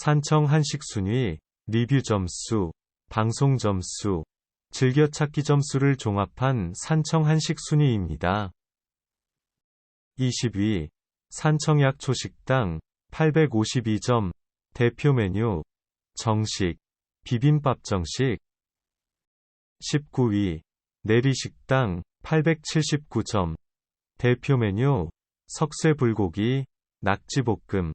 산청 한식 순위, 리뷰 점수, 방송 점수, 즐겨찾기 점수를 종합한 산청 한식 순위입니다. 20위, 산청약 초식당, 852점, 대표 메뉴, 정식, 비빔밥 정식. 19위, 내리식당, 879점, 대표 메뉴, 석쇠불고기, 낙지볶음.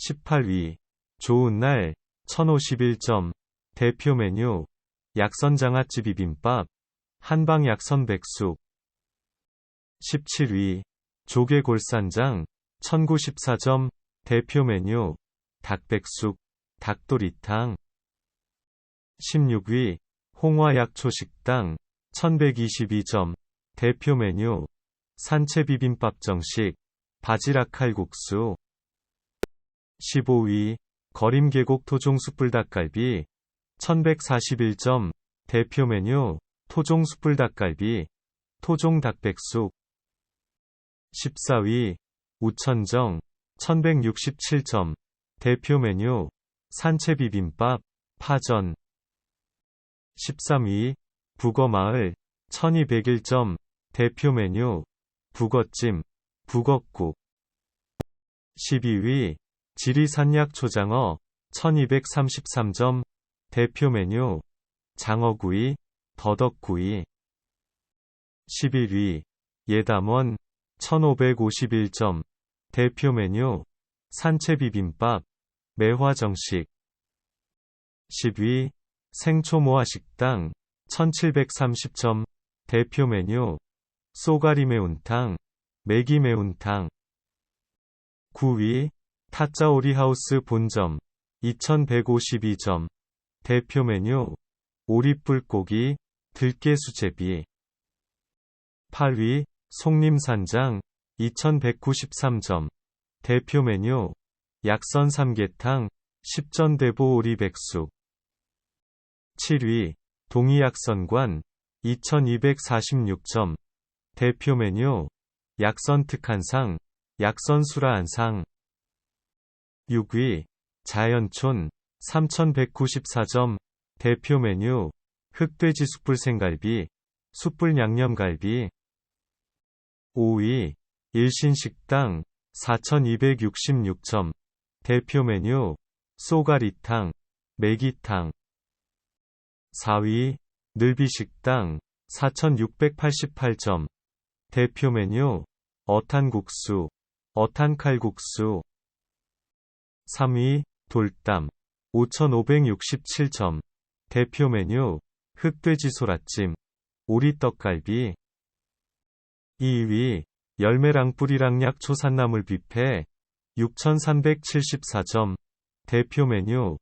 18위, 좋은 날, 1051점, 대표 메뉴, 약선 장아찌 비빔밥, 한방 약선 백숙. 17위, 조개 골산장, 1094점, 대표 메뉴, 닭백숙, 닭도리탕. 16위, 홍화약초식당, 1122점, 대표 메뉴, 산채비빔밥 정식, 바지락 칼국수. 15위, 거림 계곡 토종 숯불 닭갈비, 1141점, 대표 메뉴, 토종 숯불 닭갈비, 토종 닭백숙. 14위, 우천정, 1167점, 대표 메뉴, 산채 비빔밥, 파전. 13위, 북어마을, 1201점, 대표 메뉴, 북어찜, 북어국. 12위, 지리산약 초장어, 1233점, 대표 메뉴, 장어구이, 더덕구이. 11위, 예담원, 1551점, 대표 메뉴, 산채비빔밥, 매화정식. 10위, 생초모아식당, 1730점, 대표 메뉴, 쏘가리 매운탕, 매기 매운탕. 9위, 타짜 오리하우스 본점, 2152점, 대표 메뉴, 오리불고기, 들깨 수제비. 8위, 송림산장, 2193점, 대표 메뉴, 약선 삼계탕, 십전대보 오리백숙. 7위, 동이약선관, 2246점, 대표 메뉴, 약선 특한상, 약선 수라한상. 6위, 자연촌, 3194점, 대표 메뉴, 흑돼지 숯불 생갈비, 숯불 양념갈비. 5위, 일신식당, 4266점, 대표 메뉴, 쏘가리탕, 매기탕. 4위, 늘비식당, 4688점, 대표 메뉴, 어탄국수, 어탄칼국수. 3위, 돌담, 5567점, 대표 메뉴, 흑돼지 소라찜, 오리떡갈비. 2위, 열매랑 뿌리랑 약초 산나물 뷔페, 6374점, 대표 메뉴,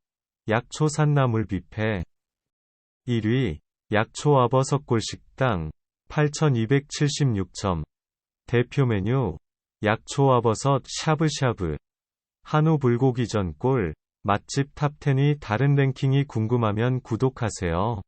약초 산나물 뷔페. 1위, 약초 아버섯골 식당, 8276점, 대표 메뉴, 약초 아버섯 샤브샤브. 한우 불고기 전 골, 맛집 탑10이 다른 랭킹이 궁금하면 구독하세요.